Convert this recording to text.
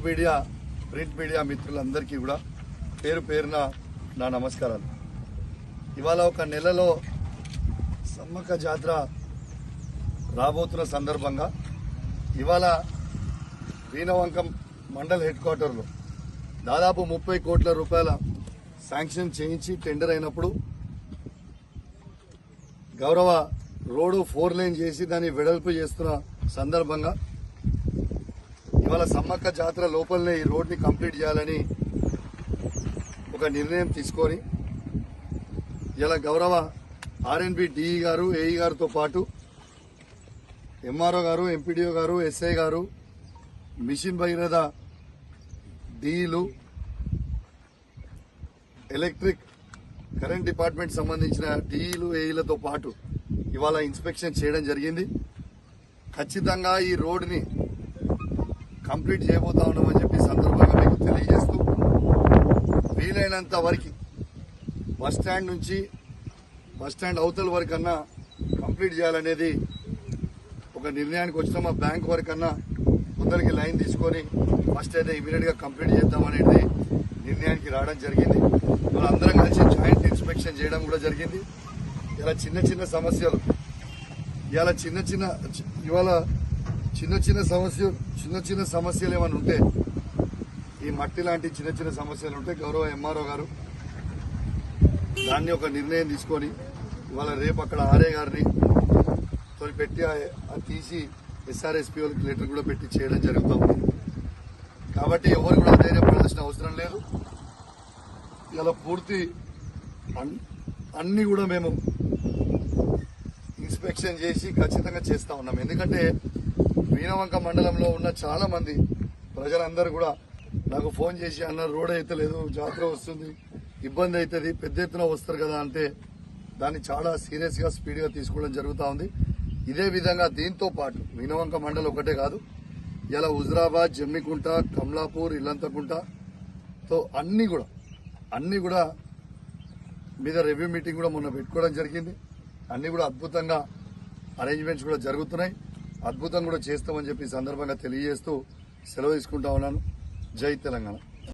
Electronic media print media మిత్రులందరికీ కూడా పేరు పేరున నా నమస్కారాలు. ఇవాళ ఒక నెలలో సమ్మక్క జాతర రాబోతున్న సందర్భంగా ఇవాళ వీణవంకం మండల్ హెడ్ క్వార్టర్లో దాదాపు ముప్పై కోట్ల రూపాయల శాంక్షన్ చేయించి టెండర్ అయినప్పుడు గౌరవ రోడ్డు ఫోర్ లైన్ చేసి దాన్ని వెడల్పు చేస్తున్న సందర్భంగా ఇవాళ సమ్మక్క జాతర లోపలనే ఈ రోడ్ని కంప్లీట్ చేయాలని ఒక నిర్ణయం తీసుకొని ఇలా గౌరవ ఆర్ఎన్బి డిఈ గారు ఏఈ గారితో పాటు ఎంఆర్ఓ గారు ఎంపీడీఓ గారు ఎస్ఐ గారు మిషన్ భగీరథ డీలు ఎలక్ట్రిక్ కరెంట్ డిపార్ట్మెంట్ సంబంధించిన డీఈలు ఏఈలతో పాటు ఇవాళ ఇన్స్పెక్షన్ చేయడం జరిగింది. ఖచ్చితంగా ఈ రోడ్ని కంప్లీట్ చేయబోతా ఉన్నామని చెప్పి సందర్భంగా మీకు తెలియజేస్తూ వీలైనంత వరకు బస్ స్టాండ్ నుంచి బస్ స్టాండ్ అవతల వరకు అన్నా కంప్లీట్ చేయాలనేది ఒక నిర్ణయానికి వచ్చిన. మా బ్యాంక్ వరకు అన్నా కొందరికి లైన్ తీసుకొని ఫస్ట్ అయితే ఇమీడియట్గా కంప్లీట్ చేద్దామనేది నిర్ణయానికి రావడం జరిగింది. వాళ్ళందరం కలిసి జాయింట్ ఇన్స్పెక్షన్ చేయడం కూడా జరిగింది. ఇలా చిన్న చిన్న సమస్యలు ఇవాళ చిన్న చిన్న ఇవాళ చిన్న చిన్న సమస్య చిన్న చిన్న సమస్యలు ఏమైనా ఉంటే ఈ మట్టి లాంటి చిన్న చిన్న సమస్యలు ఉంటే గౌరవ ఎంఆర్ఓ గారు దాన్ని ఒక నిర్ణయం తీసుకొని ఇవాళ రేపు అక్కడ ఆర్ఏ గారిని తోని పెట్టి అది తీసి ఎస్ఆర్ఎస్పీ వాళ్ళకి లెటర్ కూడా పెట్టి చేయడం జరుగుతూ ఉంది. కాబట్టి ఎవరు కూడా ధైర్యపడాల్సిన అవసరం లేదు. ఇలా పూర్తి అన్- అన్ని కూడా మేము ఇన్స్పెక్షన్ చేసి ఖచ్చితంగా చేస్తా ఉన్నాం. ఎందుకంటే మీనవంక మండలంలో ఉన్న చాలా మంది ప్రజలందరూ కూడా నాకు ఫోన్ చేసి అన్న రోడ్ అయితే లేదు జాతర వస్తుంది ఇబ్బంది అవుతుంది పెద్ద ఎత్తున వస్తారు కదా అంటే దాన్ని చాలా సీరియస్గా స్పీడ్గా తీసుకోవడం జరుగుతూ ఉంది. ఇదే విధంగా దీంతో పాటు మీనవంక మండలం ఒకటే కాదు ఇలా హుజరాబాద్ జమ్మికుంట కమలాపూర్ ఇల్లంతకుంటతో అన్నీ కూడా అన్నీ కూడా మీద రివ్యూ మీటింగ్ కూడా మొన్న పెట్టుకోవడం జరిగింది. అన్నీ కూడా అద్భుతంగా అరేంజ్మెంట్స్ కూడా జరుగుతున్నాయి. అద్భుతం కూడా చేస్తామని చెప్పి సందర్భంగా తెలియజేస్తూ సెలవు తీసుకుంటా ఉన్నాను. జై తెలంగాణ.